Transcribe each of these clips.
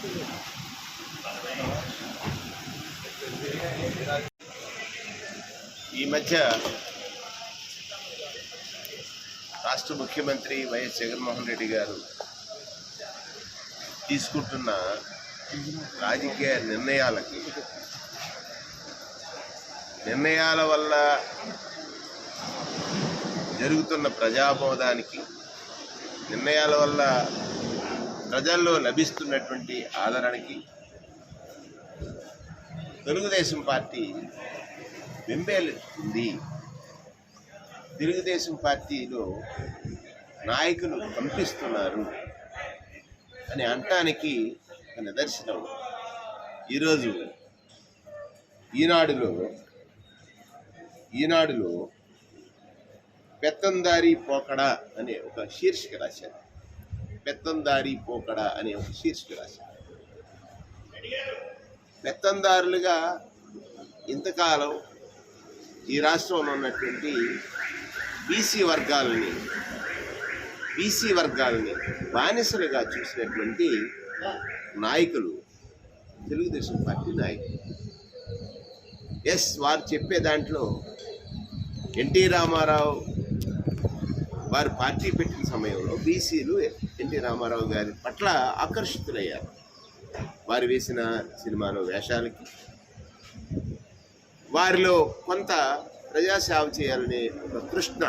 ఈ మధ్య రాష్ట్ర ముఖ్యమంత్రి వైఎస్ జగన్మోహన్ రెడ్డి గారు తీసుకుంటున్న రాజకీయ నిర్ణయాలకి నిర్ణయాల వల్ల జరుగుతున్న ప్రజాబోధానికి నిర్ణయాల వల్ల ప్రజల్లో లభిస్తున్నటువంటి ఆదరణకి తెలుగుదేశం పార్టీ వెంబేలుతుంది తెలుగుదేశం పార్టీలో నాయకులు పంపిస్తున్నారు అని అంటానికి నిదర్శనం ఈరోజు ఈనాడులో ఈనాడులో పెత్తందారి పోకడ అనే ఒక శీర్షిక రాశారు. పెత్తందారి పోకడ అనే ఒక శీర్షిక రాశారు. పెత్తందారులుగా ఇంతకాలం ఈ రాష్ట్రంలో ఉన్నటువంటి బీసీ వర్గాలని బీసీ వర్గాలని బానిసలుగా చూసినటువంటి నాయకులు తెలుగుదేశం పార్టీ నాయకులు. ఎస్ వారు చెప్పే దాంట్లో ఎన్టీ రామారావు వారు పార్టీ పెట్టిన సమయంలో బీసీలు ఎన్టీ రామారావు గారి పట్ల ఆకర్షితులయ్యారు. వారు వేసిన సినిమాలో వేషాలకి వారిలో కొంత ప్రజాసేవ చేయాలనే ఒక తృష్ణ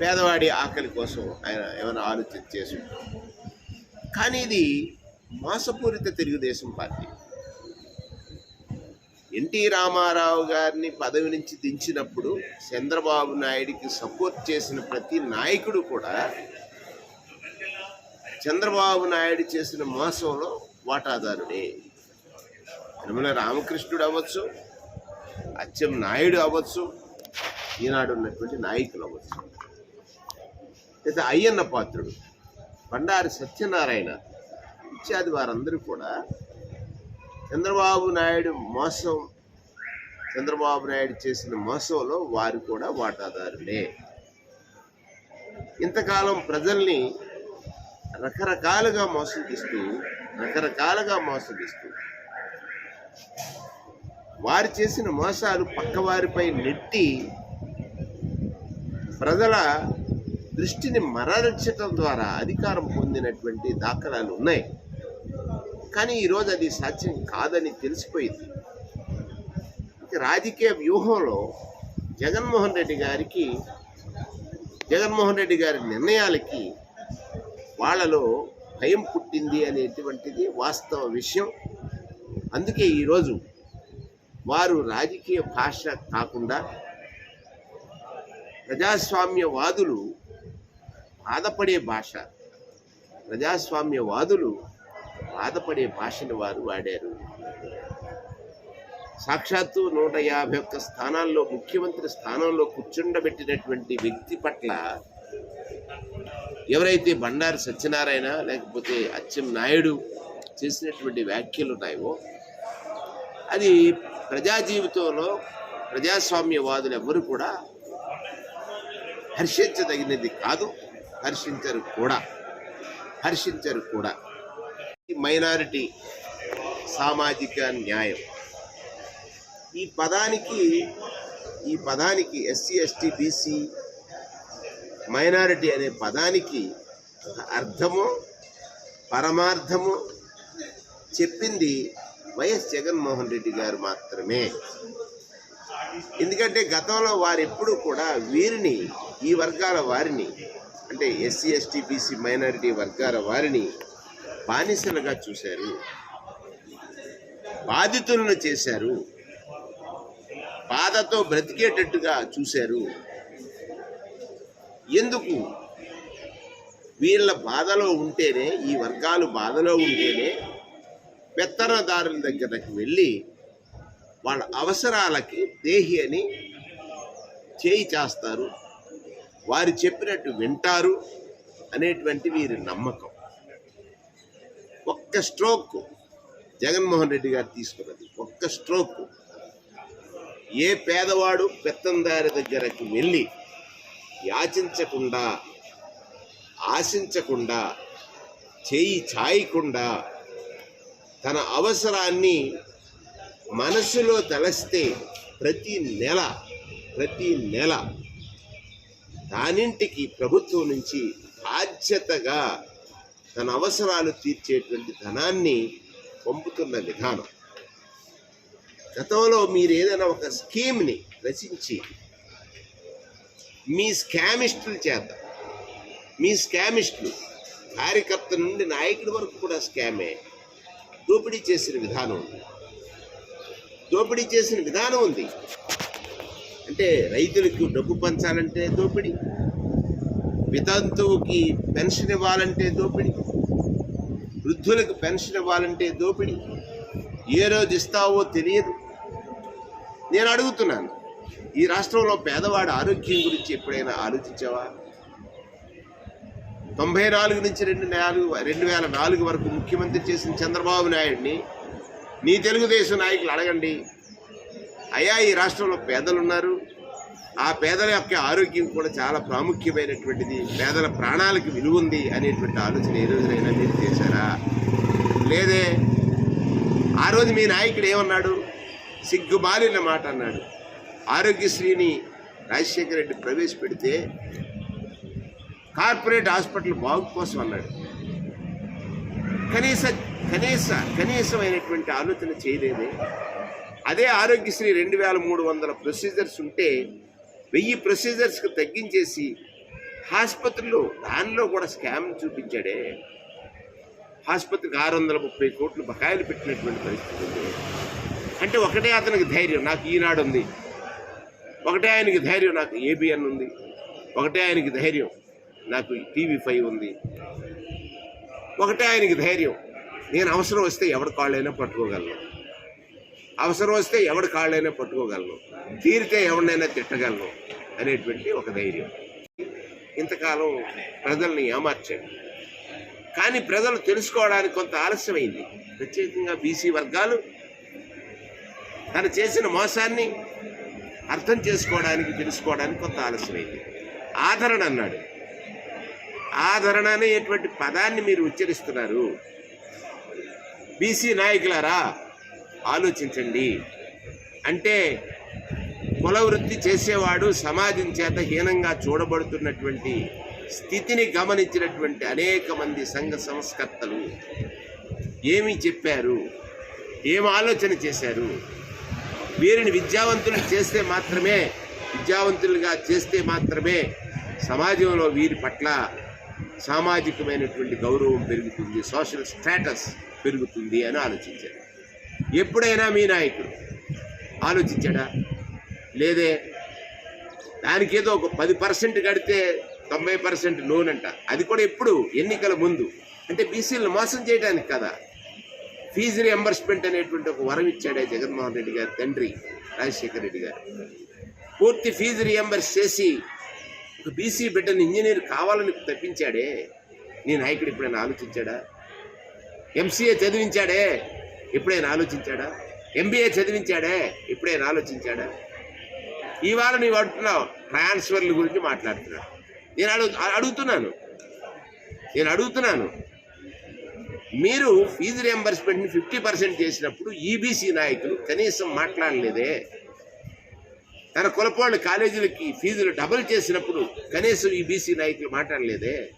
పేదవాడి ఆకలి కోసం ఆయన ఏమైనా ఆలోచన చేసి కానీ ఇది మాసపూరిత తెలుగుదేశం పార్టీ. ఎన్టీ రామారావు గారిని పదవి నుంచి దించినప్పుడు చంద్రబాబు నాయుడికి సపోర్ట్ చేసిన ప్రతి నాయకుడు కూడా చంద్రబాబు నాయుడు చేసిన మోసంలో వాటాదారుడే. తిరుమల రామకృష్ణుడు అవ్వచ్చు అచ్చెం నాయుడు అవ్వచ్చు ఈనాడు ఉన్నటువంటి నాయకులు అవ్వచ్చు. లేదా అయ్యన్న పాత్రుడు బండారి సత్యనారాయణ ఇత్యాది వారందరూ కూడా చంద్రబాబు నాయుడు మోసం చంద్రబాబు నాయుడు చేసిన మోసంలో వారు కూడా వాటాదారులే. ఇంతకాలం ప్రజల్ని రకరకాలుగా మోసగిస్తూ రకరకాలుగా మోసగిస్తూ వారు చేసిన మోసాలు పక్కవారిపై నెట్టి ప్రజల దృష్టిని మరల్చటం ద్వారా అధికారం పొందినటువంటి దాఖలాలు ఉన్నాయి. కానీ ఈరోజు అది సాధ్యం కాదని తెలిసిపోయింది. రాజకీయ వ్యూహంలో జగన్మోహన్ రెడ్డి గారికి జగన్మోహన్ రెడ్డి గారి నిర్ణయాలకి వాళ్ళలో భయం పుట్టింది అనేటువంటిది వాస్తవ విషయం. అందుకే ఈరోజు వారు రాజకీయ భాష కాకుండా ప్రజాస్వామ్యవాదులు బాధపడే భాష ప్రజాస్వామ్యవాదులు బాధపడే భాషను వారు వాడారు. సాక్షాత్తు నూట యాభై ఒక్క స్థానాల్లో ముఖ్యమంత్రి స్థానంలో కూర్చుండబెట్టినటువంటి వ్యక్తి పట్ల ఎవరైతే బండారు సత్యనారాయణ లేకపోతే అచ్చెం నాయుడు చేసినటువంటి వ్యాఖ్యలు ఉన్నాయో అది ప్రజా జీవితంలో ప్రజాస్వామ్యవాదులు ఎవ్వరు కూడా హర్షించదగినది కాదు హర్షించరు కూడా హర్షించరు కూడా. మైనారిటీ సామాజిక న్యాయం. ఈ పదానికి ఈ పదానికి ఎస్సీ ఎస్టీ బీసీ మైనారిటీ అనే పదానికి అర్థము పరమార్థము చెప్పింది వైఎస్ జగన్మోహన్ రెడ్డి గారు మాత్రమే. ఎందుకంటే గతంలో వారెప్పుడు కూడా వీరిని ఈ వర్గాల వారిని అంటే ఎస్సీ ఎస్టీ బీసీ మైనారిటీ వర్గాల వారిని బానిసలుగా చూశారు. బాధితులను చేశారు. బాధతో బ్రతికేటట్టుగా చూశారు. ఎందుకు? వీళ్ళ బాధలో ఉంటేనే ఈ వర్గాలు బాధలో ఉంటేనే పెత్తనదారుల దగ్గరకు వెళ్ళి వాళ్ళ అవసరాలకి దేహి అని చేయి చేస్తారు. వారు చెప్పినట్టు వింటారు అనేటువంటి వీరి నమ్మకం. ఒక్క స్ట్రోక్ జగన్మోహన్ రెడ్డి గారు తీసుకున్నది. ఒక్క స్ట్రోక్. ఏ పేదవాడు పెత్తందారి దగ్గరకు వెళ్ళి యాచించకుండా ఆశించకుండా చేయి చాయకుండా తన అవసరాన్ని మనసులో తలస్తే ప్రతి నెల ప్రతి నెల దానింటికి ప్రభుత్వం నుంచి బాధ్యతగా తన అవసరాలు తీర్చేటువంటి ధనాన్ని పంపుతున్న విధానం. గతంలో మీరు ఏదైనా ఒక స్కీమ్ని రచించి మీ స్కామిస్టుల చేత మీ స్కామిస్టులు. కార్యకర్త నుండి నాయకుడి వరకు కూడా స్కామే. దోపిడీ చేసిన విధానం ఉంది. దోపిడీ చేసిన విధానం ఉంది. అంటే రైతులకు డబ్బు పంచాలంటే దోపిడీ. వితంతువుకి పెన్షన్ ఇవ్వాలంటే దోపిడీ. వృద్ధులకు పెన్షన్ ఇవ్వాలంటే దోపిడీ. ఏ రోజు ఇస్తావో తెలియదు. నేను అడుగుతున్నాను. ఈ రాష్ట్రంలో పేదవాడి ఆరోగ్యం గురించి ఎప్పుడైనా ఆలోచించావా? తొంభై నాలుగు నుంచి రెండు నాలుగు రెండు వేల నాలుగు వరకు ముఖ్యమంత్రి చేసిన చంద్రబాబు నాయుడిని నీ తెలుగుదేశం నాయకులు అడగండి. అయ్యా ఈ రాష్ట్రంలో పేదలు ఉన్నారు ఆ పేదల యొక్క ఆరోగ్యం కూడా చాలా ప్రాముఖ్యమైనటువంటిది. పేదల ప్రాణాలకు విలువ ఉంది అనేటువంటి ఆలోచన ఏ రోజునైనా మీరు చేశారా? లేదే. ఆ రోజు మీ నాయకుడు ఏమన్నాడు? సిగ్గుమాలిన మాట అన్నాడు. ఆరోగ్యశ్రీని రాజశేఖర రెడ్డి ప్రవేశపెడితే కార్పొరేట్ హాస్పిటల్ బాగు కోసం అన్నాడు. కనీస కనీస కనీసమైనటువంటి ఆలోచన చేయలేదే. అదే ఆరోగ్యశ్రీ రెండు వేల మూడు వందల ప్రొసీజర్స్ ఉంటే వెయ్యి ప్రొసీజర్స్కి తగ్గించేసి ఆసుపత్రిలో దానిలో కూడా స్కామ్ చూపించాడే. ఆసుపత్రికి ఆరు వందల ముప్పై కోట్లు బకాయిలు పెట్టినటువంటి పరిస్థితి ఉంది. అంటే ఒకటే అతనికి ధైర్యం నాకు ఈనాడు ఉంది ఒకటే ఆయనకి ధైర్యం నాకు ఏబిఎన్ ఉంది. ఒకటే ఆయనకి ధైర్యం నాకు టీవీ ఫైవ్ ఉంది. ఒకటే ఆయనకి ధైర్యం. నేను అవసరం వస్తే ఎవరి కాళ్ళైనా పట్టుకోగలను. అవసరం వస్తే ఎవడి కాళ్ళైనా పట్టుకోగలను. తీరితే ఎవరినైనా తిట్టగలను అనేటువంటి ఒక ధైర్యం. ఇంతకాలం ప్రజల్ని ఏమార్చాడు? కానీ ప్రజలు తెలుసుకోవడానికి కొంత ఆలస్యమైంది. ప్రత్యేకంగా బీసీ వర్గాలు తను చేసిన మోసాన్ని అర్థం చేసుకోవడానికి తెలుసుకోవడానికి కొంత ఆలస్యమైంది ఆదరణ అన్నాడు. ఆదరణ అనేటువంటి పదాన్ని మీరు ఉచ్చరిస్తున్నారు. బీసీ నాయకులారా ఆలోచించండి. అంటే కుల వృత్తి చేసేవాడు సమాజం చేత హీనంగా చూడబడుతున్నటువంటి స్థితిని గమనించినటువంటి అనేక మంది సంఘ సంస్కర్తలు ఏమి చెప్పారు? ఏం ఆలోచన చేశారు? వీరిని విద్యావంతులు చేస్తే మాత్రమే విద్యావంతులుగా చేస్తే మాత్రమే సమాజంలో వీరి పట్ల సామాజికమైనటువంటి గౌరవం పెరుగుతుంది సోషల్ స్టేటస్ పెరుగుతుంది అని ఆలోచించారు. ఎప్పుడైనా మీ నాయకుడు ఆలోచించాడా? లేదే దానికి ఏదో ఒక పది పర్సెంట్ కడితే తొంభై పర్సెంట్ లోన్ అంట. అది కూడా ఎప్పుడు? ఎన్నికల ముందు. అంటే బీసీలను మోసం చేయడానికి కదా. ఫీజు రియంబర్స్మెంట్ అనేటువంటి ఒక వరం ఇచ్చాడే జగన్మోహన్ రెడ్డి గారు తండ్రి రాజశేఖర రెడ్డి గారు. పూర్తి ఫీజు రియంబర్స్ చేసి ఒక బీసీ బిడ్డను ఇంజనీర్ కావాలని తప్పించాడే. నీ నాయకుడు ఎప్పుడైనా ఆలోచించాడా? ఎంసీఏ చదివించాడే ఎప్పుడైనా ఆలోచించాడా? ఎంబీఏ చదివించాడే ఎప్పుడైనా ఆలోచించాడా? ఇవాళ నీవు అడుగుతున్నావు ట్రాన్స్ఫర్ల గురించి మాట్లాడుతున్నావు నేను అడుగు అడుగుతున్నాను. నేను అడుగుతున్నాను. మీరు ఫీజు రియంబర్స్మెంట్ని ఫిఫ్టీ పర్సెంట్ చేసినప్పుడు ఈబీసీ నాయకులు కనీసం మాట్లాడలేదే. తన కులపోళ్ళ కాలేజీలకి ఫీజులు డబుల్ చేసినప్పుడు కనీసం ఈ బీసీ నాయకులు మాట్లాడలేదే.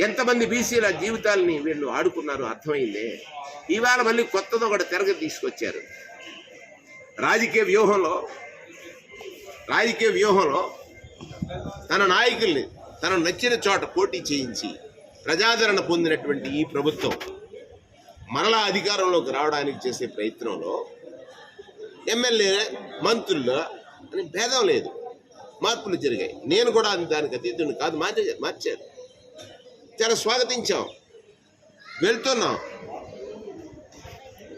ఎంతమంది బీసీల జీవితాలని వీళ్ళు ఆడుకున్నారు అర్థమైందే. ఇవాళ మళ్ళీ కొత్తది ఒకటి తెరగ తీసుకొచ్చారు. రాజకీయ వ్యూహంలో రాజకీయ వ్యూహంలో తన నాయకుల్ని తన నచ్చిన చోట పోటీ చేయించి ప్రజాదరణ పొందినటువంటి ఈ ప్రభుత్వం మరలా అధికారంలోకి రావడానికి చేసే ప్రయత్నంలో ఎమ్మెల్యే మంత్రుల్లో అని భేదం లేదు. మార్పులు జరిగాయి. నేను కూడా దానికి అతీతుడిని కాదు మార్చే మార్చేది చాలా స్వాగతించాం. వెళ్తున్నాం.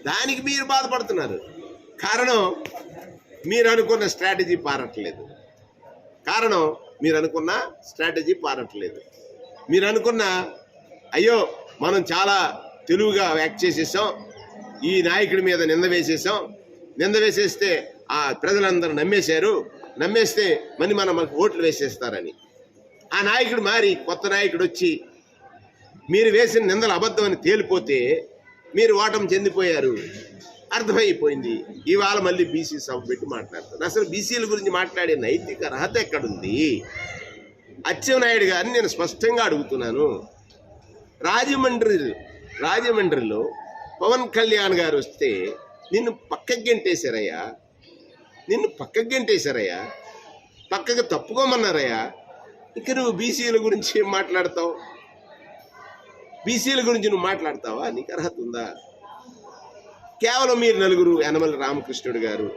దానికి మీరు బాధపడుతున్నారు. కారణం మీరు అనుకున్న స్ట్రాటజీ పారట్లేదు. కారణం మీరు అనుకున్న స్ట్రాటజీ పారట్లేదు. మీరు అనుకున్న అయ్యో మనం చాలా తెలుగుగా యాక్ట్ చేసేసాం ఈ నాయకుడి మీద నింద వేసేసాం నింద వేసేస్తే ఆ ప్రజలందరూ నమ్మేశారు నమ్మేస్తే మరి మనం మనకు ఓట్లు వేసేస్తారని. ఆ నాయకుడు మారి కొత్త నాయకుడు వచ్చి మీరు వేసిన నిందలు అబద్ధమని తేలిపోతే మీరు ఓటం చెందిపోయారు. అర్థమైపోయింది. ఇవాళ మళ్ళీ బీసీ సభ పెట్టి మాట్లాడతారు అసలు బీసీల గురించి మాట్లాడే నైతిక అర్హత ఎక్కడుంది? అచ్చెన్నాయుడు గారిని నేను స్పష్టంగా అడుగుతున్నాను. రాజమండ్రి రాజమండ్రిలో పవన్ కళ్యాణ్ గారు వస్తే నిన్ను పక్కకి గెంటేశారయ్యా. నిన్ను పక్కకి గెంటేశారయ్యా. పక్కకు తప్పుకోమన్నారయ్యా. ఇక నువ్వు బీసీల గురించి ఏం మాట్లాడతావు? బీసీల గురించి నువ్వు మాట్లాడతావా? నీకు అర్హత ఉందా? కేవలం మీరు నలుగురు యనమల రామకృష్ణుడు గారు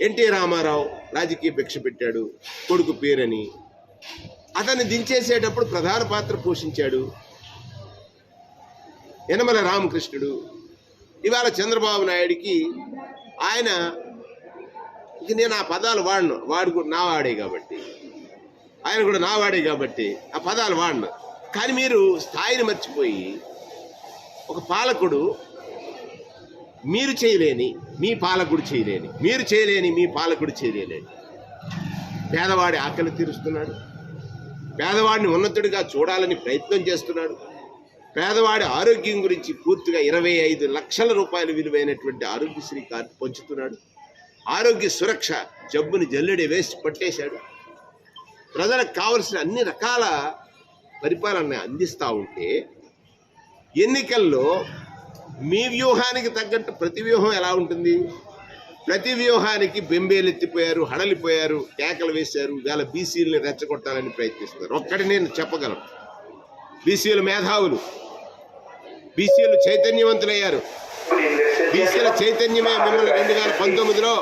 ఎన్టీ రామారావు రాజకీయ భిక్ష పెట్టాడు కొడుకు పేరని. అతన్ని దించేసేటప్పుడు ప్రధాన పాత్ర పోషించాడు. యనమల రామకృష్ణుడు. ఇవాళ చంద్రబాబు నాయుడికి ఆయన ఇక నేను ఆ పదాలు వాడను. వాడు కూడా నా వాడే కాబట్టి. ఆయన కూడా నా వాడే కాబట్టి ఆ పదాలు వాడను. కానీ మీరు స్థాయిని మర్చిపోయి ఒక పాలకుడు మీరు చేయలేని మీ పాలకుడు చేయలేని మీరు చేయలేని మీ పాలకుడు చేయలేని. పేదవాడి ఆకలి తీరుస్తున్నాడు. పేదవాడిని ఉన్నతుడిగా చూడాలని ప్రయత్నం చేస్తున్నాడు. పేదవాడి ఆరోగ్యం గురించి పూర్తిగా ఇరవై ఐదు లక్షల రూపాయలు విలువైనటువంటి ఆరోగ్యశ్రీ కార్డు పంచుతున్నాడు ఆరోగ్య సురక్ష జబ్బుని జల్లెడి వేసి పట్టేశాడు. ప్రజలకు కావలసిన అన్ని రకాల పరిపాలన అందిస్తూ ఉంటే ఎన్నికల్లో మీ వ్యూహానికి తగ్గట్టు ప్రతి వ్యూహం ఎలా ఉంటుంది? ప్రతి వ్యూహానికి బెంబేలెత్తిపోయారు హడలిపోయారు కేకలు వేశారు వేళ బీసీలని రెచ్చగొట్టాలని ప్రయత్నిస్తున్నారు. ఒక్కటి నేను చెప్పగలను. బీసీలు మేధావులు బీసీలు చైతన్యవంతులయ్యారు. బీసీల చైతన్యమే మిమ్మల్ని రెండు వేల పంతొమ్మిదిలో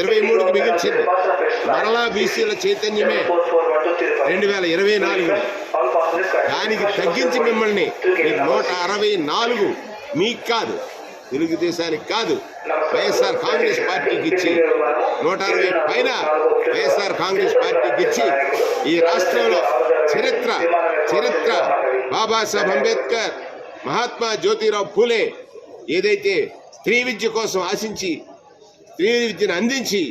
ఇరవై మూడుకి మిగిల్చింది. మరలా బీసీల చైతన్యమే రెండు వేల ఇరవై నాలుగు దానికి తగ్గించి మిమ్మల్ని నూట అరవై నాలుగు మీకు కాదు. తెలుగుదేశానికి కాదు వైఎస్ఆర్ కాంగ్రెస్ పార్టీకి ఇచ్చి నూట అరవై పైన వైఎస్ఆర్ కాంగ్రెస్ పార్టీకి ఇచ్చి ఈ రాష్ట్రంలో చరిత్ర చరిత్ర బాబాసాహెబ్ అంబేద్కర్ మహాత్మా జ్యోతిరావు పూలే ఏదైతే స్త్రీ విద్య కోసం ఆశించి స్త్రీ విద్యను అందించి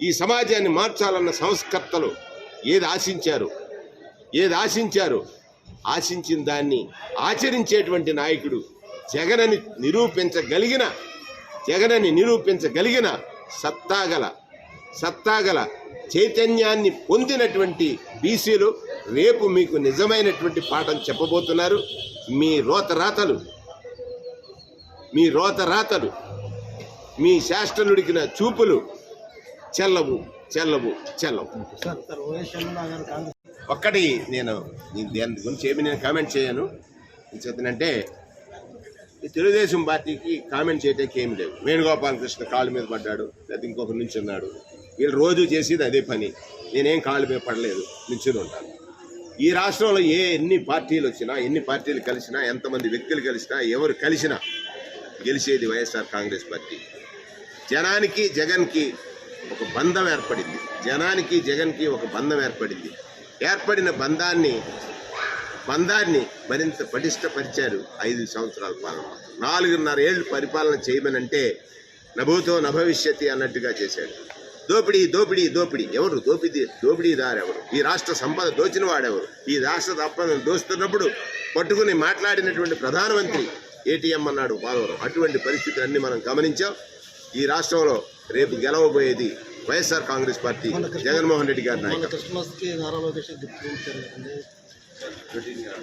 ఈ సమాజాన్ని మార్చాలన్న సంస్కర్తలు ఏది ఆశించారు ఏది ఆశించారు? ఆశించిన దాన్ని ఆచరించేటువంటి నాయకుడు జగనని నిరూపించగలిగిన జగనని నిరూపించగలిగిన సత్తాగల సత్తాగల చైతన్యాన్ని పొందినటువంటి బీసీలు రేపు మీకు నిజమైనటువంటి పాఠం చెప్పబోతున్నారు. మీ రోతరాతలు మీ రోతరాతలు మీ శాస్త్రనుడికిన చూపులు చెల్లవు చెల్లవు చెల్లవు. ఒక్కటి నేను నేను దాని గురించి ఏమి నేను కామెంట్ చేయను. చెప్తానంటే ఈ తెలుగుదేశం పార్టీకి కామెంట్ చేయడానికి ఏమి లేదు. వేణుగోపాలకృష్ణ కాళ్ళ మీద పడ్డాడు లేదా ఇంకొక నుంచి ఉన్నాడు వీళ్ళు రోజు చేసేది అదే పని. నేనేం కాళ్ళ మీద పడలేదు నించుని ఉంటాను. ఈ రాష్ట్రంలో ఏ ఎన్ని పార్టీలు వచ్చినా ఎన్ని పార్టీలు కలిసినా ఎంతమంది వ్యక్తులు కలిసినా ఎవరు కలిసినా గెలిచేది వైఎస్ఆర్ కాంగ్రెస్ పార్టీ. జనానికి జగన్కి ఒక బంధం ఏర్పడింది. జనానికి జగన్కి ఒక బంధం ఏర్పడింది. ఏర్పడిన బంధాన్ని బంధాన్ని మరింత పటిష్టపరిచారు ఐదు సంవత్సరాల పాలన. నాలుగున్నర ఏళ్ళు పరిపాలన చేయమనంటే నభూతో నభవిష్యతి అన్నట్టుగా చేశాడు. దోపిడీ దోపిడీ దోపిడీ. ఎవరు? దోపిడీ దోపిడీదారు ఎవరు? ఈ రాష్ట్ర సంపద దోచిన వాడెవరు ఈ రాష్ట్ర సంపదను దోస్తున్నప్పుడు పట్టుకుని మాట్లాడినటువంటి ప్రధానమంత్రి ఏటీఎం అన్నాడు పోలవరం. అటువంటి పరిస్థితులన్నీ మనం గమనించాం. ఈ రాష్ట్రంలో రేపు గెలవబోయేది వైఎస్ఆర్ కాంగ్రెస్ పార్టీ జగన్మోహన్ రెడ్డి గారి నాయకత్వం. Virginia.